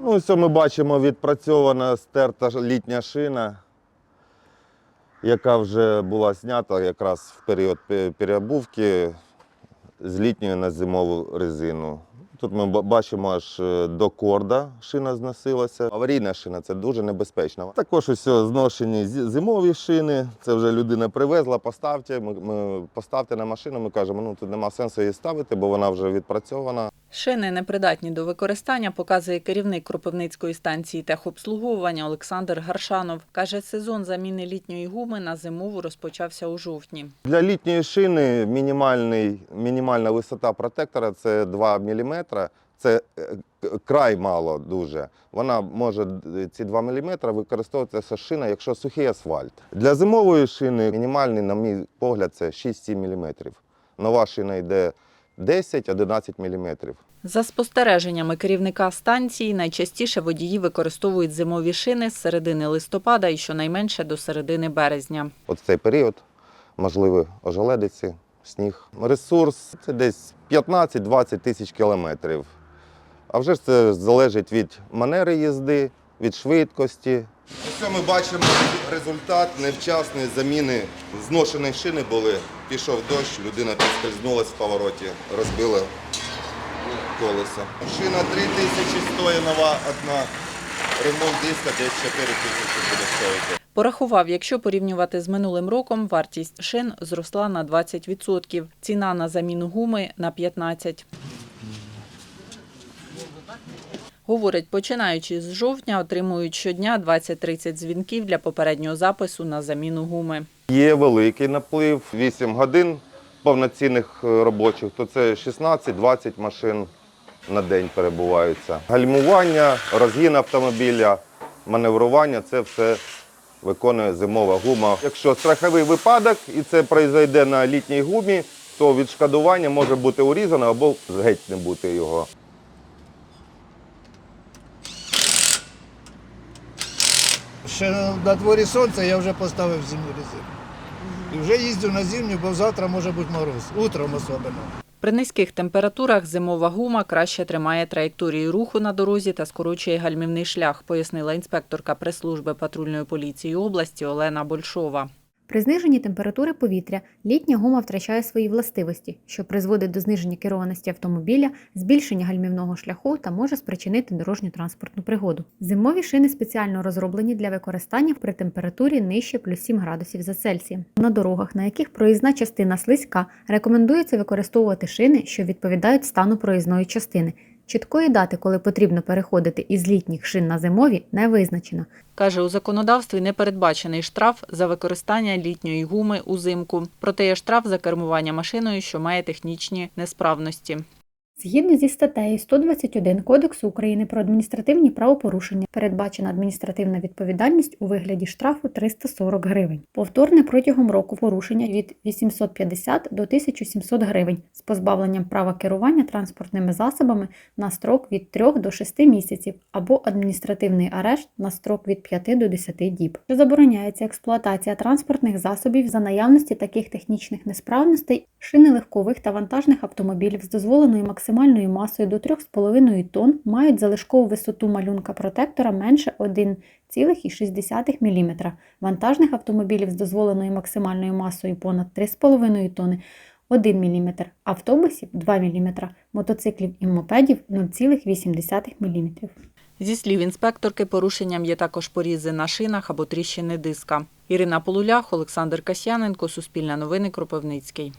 Ну, ось ми бачимо відпрацьована стерта літня шина, яка вже була знята якраз в період пе- переобувки з літньої на зимову резину. Тут ми бачимо аж е, до корда шина зносилася. Аварійна шина це дуже небезпечно. Також ось зношені зимові шини. Це вже людина привезла, поставте. Ми, ми поставте на машину. Ми кажемо, ну тут нема сенсу її ставити, бо вона вже відпрацьована. Шини непридатні до використання, показує керівник Кропивницької станції техобслуговування Олександр Гаршанов. Каже, сезон заміни літньої гуми на зимову розпочався у жовтні. Для літньої шини мінімальний, мінімальна висота протектора це 2 мм. Це е, край мало дуже. Вона може ці 2 мм використовуватися шина, якщо сухий асфальт. Для зимової шини мінімальний, на мій погляд, це 6-7 мм. Нова шина йде 10-11 мм. За спостереженнями керівника станції, найчастіше водії використовують зимові шини з середини листопада і щонайменше до середини березня. От цей період можливі ожеледиці, сніг. Ресурс це десь 15-20 тисяч кілометрів. А вже ж це залежить від манери їзди, від швидкості. Ось ми бачимо результат невчасної заміни. Зношені шини були, пішов дощ, людина підскользнулася в повороті, розбила колесо. Шина 3 тисячі стоїть нова одна. Ремонт диска десь 4 тисячі буде стоїти. Порахував, якщо порівнювати з минулим роком, вартість шин зросла на 20%, ціна на заміну гуми – на 15%. Говорить, починаючи з жовтня, отримують щодня 20-30 дзвінків для попереднього запису на заміну гуми. Є великий наплив, 8 годин повноцінних е, робочих, то це 16-20 машин на день перебуваються. Гальмування, розгін автомобіля, маневрування це все виконує зимова гума. Якщо страховий випадок і це пройде на літній гумі, то відшкодування може бути урізано або геть не бути його. Ще на дворі сонце я вже поставив зимню резину. І вже їздю на зимню, бо завтра може бути мороз. Утром особливо. При низьких температурах зимова гума краще тримає траєкторію руху на дорозі та скорочує гальмівний шлях, пояснила інспекторка прес-служби патрульної поліції області Олена Большова. При зниженні температури повітря літня гума втрачає свої властивості, що призводить до зниження керованості автомобіля, збільшення гальмівного шляху та може спричинити дорожньо-транспортну пригоду. Зимові шини спеціально розроблені для використання при температурі нижче плюс 7 градусів за Цельсієм. На дорогах, на яких проїзна частина слизька, рекомендується використовувати шини, що відповідають стану проїзної частини. Чіткої дати, коли потрібно переходити із літніх шин на зимові, не визначено. Каже, у законодавстві не передбачений штраф за використання літньої гуми узимку. Проте є штраф за кермування машиною, що має технічні несправності. Згідно зі статтею 121 Кодексу України про адміністративні правопорушення передбачена адміністративна відповідальність у вигляді штрафу 340 гривень. Повторне протягом року порушення від 850 до 1700 гривень з позбавленням права керування транспортними засобами на строк від 3 до 6 місяців або адміністративний арешт на строк від 5 до 10 діб. Що забороняється експлуатація транспортних засобів за наявності таких технічних несправностей, шини легкових та вантажних автомобілів з дозволеною максимальною масою до 3,5 тонн мають залишкову висоту малюнка протектора менше 1,6 мм, вантажних автомобілів з дозволеною максимальною масою понад 3,5 тонни 1 мм, автобусів 2 мм, мотоциклів і мопедів 0,8 мм. Зі слів інспекторки, порушенням є також порізи на шинах або тріщини диска. Ірина Полулях, Олександр Касьяненко, Суспільне новини, Кропивницький.